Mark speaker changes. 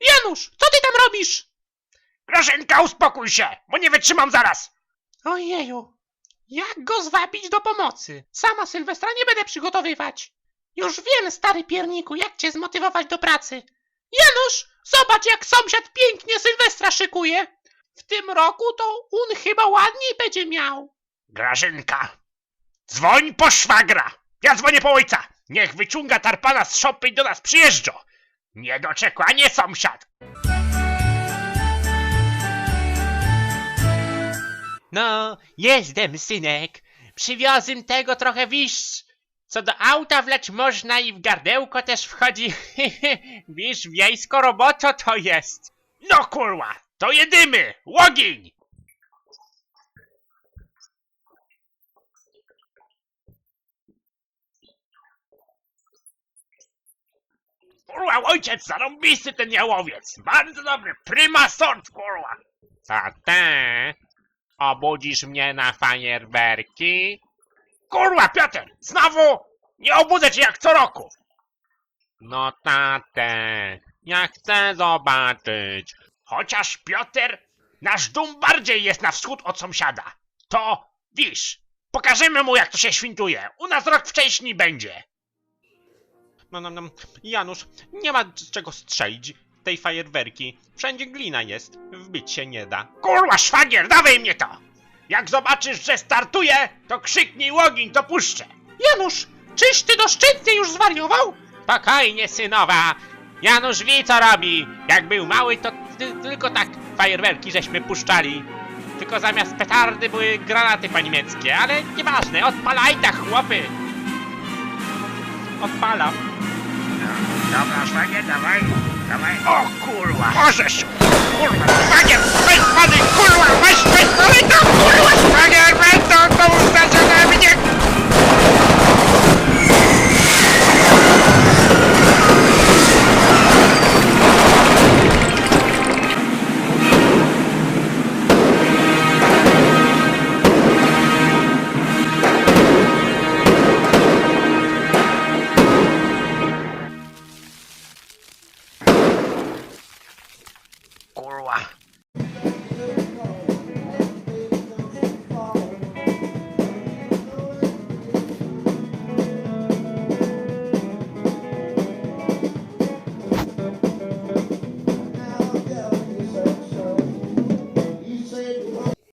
Speaker 1: Janusz, co ty tam robisz? Grażynka, uspokój się, bo nie wytrzymam zaraz.
Speaker 2: Ojeju, jak go zwabić do pomocy? Sama Sylwestra nie będę przygotowywać. Już wiem, stary pierniku, jak cię zmotywować do pracy. Janusz, zobacz jak sąsiad pięknie Sylwestra szykuje. W tym roku to on chyba ładniej będzie miał.
Speaker 1: Grażynka, dzwoń po szwagra. Ja dzwonię po ojca. Niech wyciąga tarpana z szopy i do nas przyjeżdża. Niedoczekanie sąsiad!
Speaker 2: No, jestem, synek. Przywiozłem tego trochę wisz. Co do auta wleć można i w gardełko też wchodzi. wisz, wiejsko roboczo to jest.
Speaker 1: No kurwa, to jedymy! Łogień! Kurwa, ojciec zarąbisty ten jałowiec! Bardzo dobry, prima sort, kurwa!
Speaker 2: A ty obudzisz mnie na fajerwerki?
Speaker 1: Kurwa, Piotr, znowu nie obudzę cię jak co roku!
Speaker 2: No tate, ja chcę zobaczyć.
Speaker 1: Chociaż Piotr, nasz dom bardziej jest na wschód od sąsiada. To, wisz, pokażemy mu jak to się świntuje. U nas rok wcześniej będzie.
Speaker 2: No, no, no, Janusz, nie ma z czego strzelić tej fajerwerki. Wszędzie glina jest, wbić się nie da.
Speaker 1: Kurwa, szwagier, dawaj mnie to! Jak zobaczysz, że startuje, to krzyknij łogień, to puszczę.
Speaker 2: Janusz, czyś ty doszczętnie już zwariował? Spokojnie, synowa. Janusz wie, co robi. Jak był mały, to ty, tylko tak fajerwerki żeśmy puszczali. Tylko zamiast petardy były granaty po niemieckie, ale nieważne, odpalaj tak, chłopy. Odpalam.
Speaker 1: Dobra, szwagier, dawaj, dawaj. O kurwa, możesz! Kurwa, szwagier, Wow.